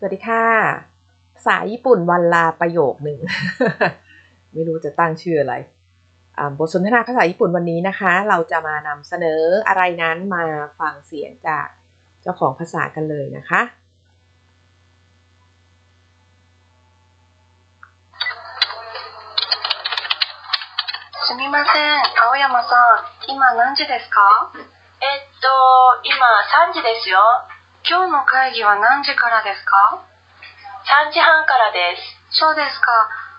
สวัสดีค่ะ ภาษาญี่ปุ่นวันลาประโยคหนึ่ง ไม่รู้จะตั้งชื่ออะไรอ่าบทสนทนาภาษาญี่ปุ่นวันนี้นะคะ เราจะมานำเสนออะไรนั้นมาฟังเสียงจากเจ้าของภาษากันเลยนะคะ すみません、青山さん、今何時ですかえっと、今3時ですよ。 今日の会議は何時からですか3時半からです。そうですか。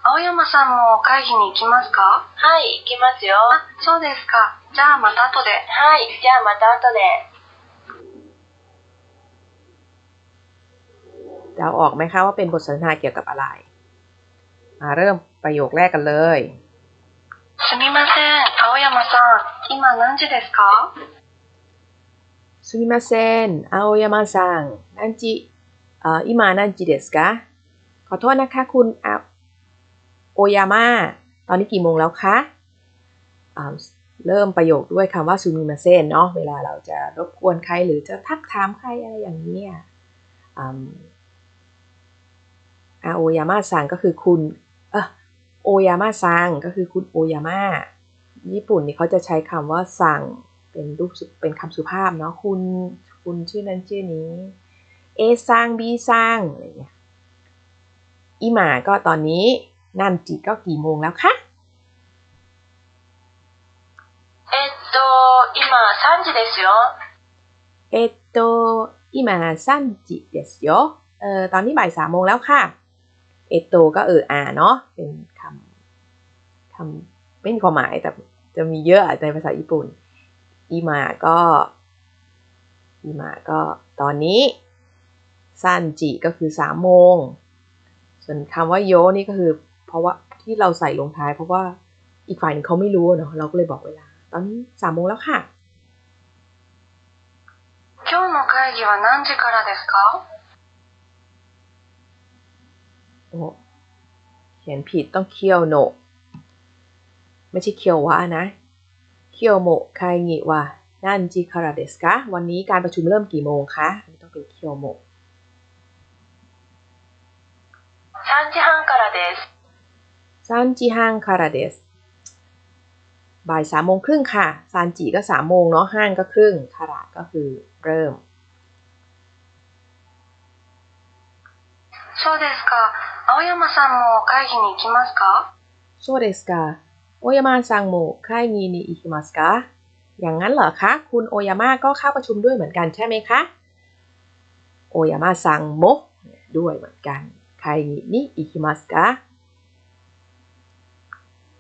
青山さんも会議に行きますかはい、行きますよ。あ、そうですか。じゃあまた後で。はい、じゃあまた後で。 เดาออกไหมคะว่าเป็นบทสนทนาเกี่ยวกับอะไร มาเริ่มประโยคแรกกันเลย すみません、青山さん、今何時ですか すみません青山さん何時เอ่อ今何時ですかขอโทษนะคะคุณอาโอยาม่าตอนนี้กี่โมงแล้วคะอ่าเริ่มประโยคด้วยคำว่าซูมิมาเซนเนาะเวลาเราจะรบกวนใครหรือจะทักถามใครอะไรอย่างนี้ยอืมอาโอยาม่าซังก็คือคุณเออโอยาม่าซังก็คือคุณโอยาม่าญี่ปุ่นนี่เขาจะใช้คำว่าสั่ง เป็นรูปเป็นคำสุภาพเนาะคุณคุณชื่อนั้นชื่อนี้ เอสร้างบีสร้างอะไรเงี้ยอีหมาก็ตอนนี้นั่นจิก็กี่โมงแล้วคะเอตโตอิมาสามจิเดสโยเอตโตอิมาสามจิเดสโยเอ่อตอนนี้บ่ายสามโมงแล้วค่ะเอตโตก็เอออ่าเนาะเป็นคำคำไม่มีความหมายแต่จะมีเยอะในภาษาญี่ปุ่น อีมาก็อีมาก็ตอนนี้ซันจิก็คือสามโมง ส่วนคำว่าโยนี่ก็คือ เพราะว่าที่เราใส่ลงท้าย เพราะว่าอีกฝ่ายหนึงเขาไม่รู้เนาะเราก็เลยบอกเวลา ตอนนี้สามโมงแล้วค่ะ 今日の会議は何時からですか โอ้เขียนผิดต้องเคียวโนะไม่ใช่เคียววะนะเ คียวโมะไคงิวะนั่นจิคาราเดสกะวันนี้การประชุมเริ่มกี่โมงคะอันนี้ต้องเป็นเคียวโมะ 3時半からです。 ซันจิฮังคาราเดสบ่ายสามโมงครึ่งค่ะซันจิก็สามโมงเนาะห้างก็ครึ่งคาราก็คือเริ่ม そうですか。青山さんも会議に行きますかโซเดสกา โอยามาซังโมไคงินิอิคิมัสกะอย่างนั้นเหรอคะ คุณโอยาม่าก็เข้าประชุมด้วยเหมือนกันใช่ไหมคะโอยาม่าซังโมด้วยเหมือนกันไคงินิอิคิมัสกะ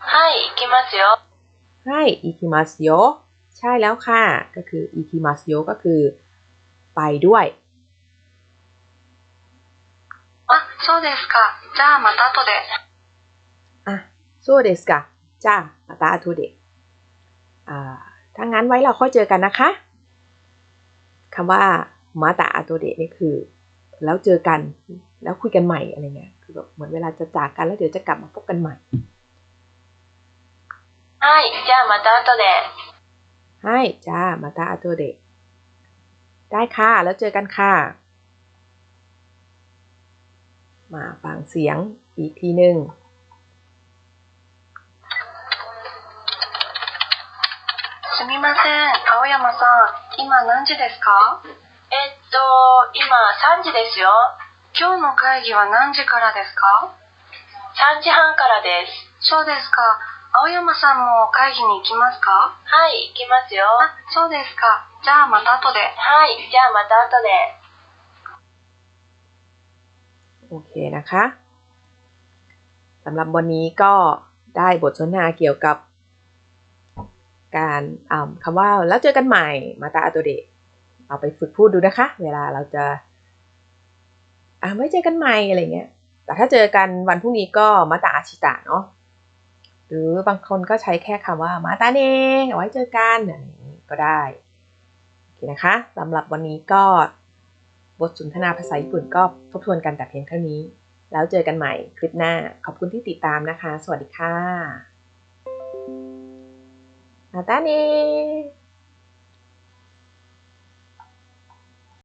はい、行きますよ。ให้อิคิมัสโยใช่แล้วค่ะ ก็คืออิคิมัสโยก็คือ ไปด้วย あ、そうですか。じゃあまた後で。 อ่ะโซเดสกะ จ้ามาตาทูเด็กอ่าถ้างั้นไว้เราค่อยเจอกันนะคะคำว่ามาตาอาตัเดะนี่คือ แล้วเจอกันแล้วคุยกันใหม่อะไรเงี้ยคือแบบเหมือนเวลาจะจากกันแล้วเดี๋ยวจะกลับมาพบกันใหม่ใช่จ้ามาตาตัวเดะใช่จ้ามาตาอาตัเดะได้ค่ะ แล้วเจอกันค่ะ มาฟังเสียงอีกทีหนึ่ง すみません、青山さん、今何時ですかえっと、今3時ですよ。今日の会議は何時からですか3時半からです。そうですか。青山さんも会議に行きますかはい、行きますよ。あ、そうですか。じゃあまた後で。はい、じゃあまた後で。 โอเคนะคะสำหรับวันนี้ก็ได้บทสนทนาเกี่ยวกับ การอ่าคำว่าแล้วเจอกันใหม่มาตาอาโตเดะเอาไปฝึกพูดดูนะคะ เวลาเราจะอ่าไม่เจอกันใหม่อะไรเงี้ย แต่ถ้าเจอกันวันพรุ่งนี้ก็มาตาอาชิตะเนาะหรือบางคนก็ใช้แค่คำว่ามาตาเนเอาไว้เจอกันอะไรอย่างนี้ก็ได้โอเคนะคะสำหรับวันนี้ก็บทสนทนาภาษาญี่ปุ่นก็ทบทวนกันแต่เพียงเท่านี้ แล้วเจอกันใหม่คลิปหน้า ขอบคุณที่ติดตามนะคะ สวัสดีค่ะ มาตาเน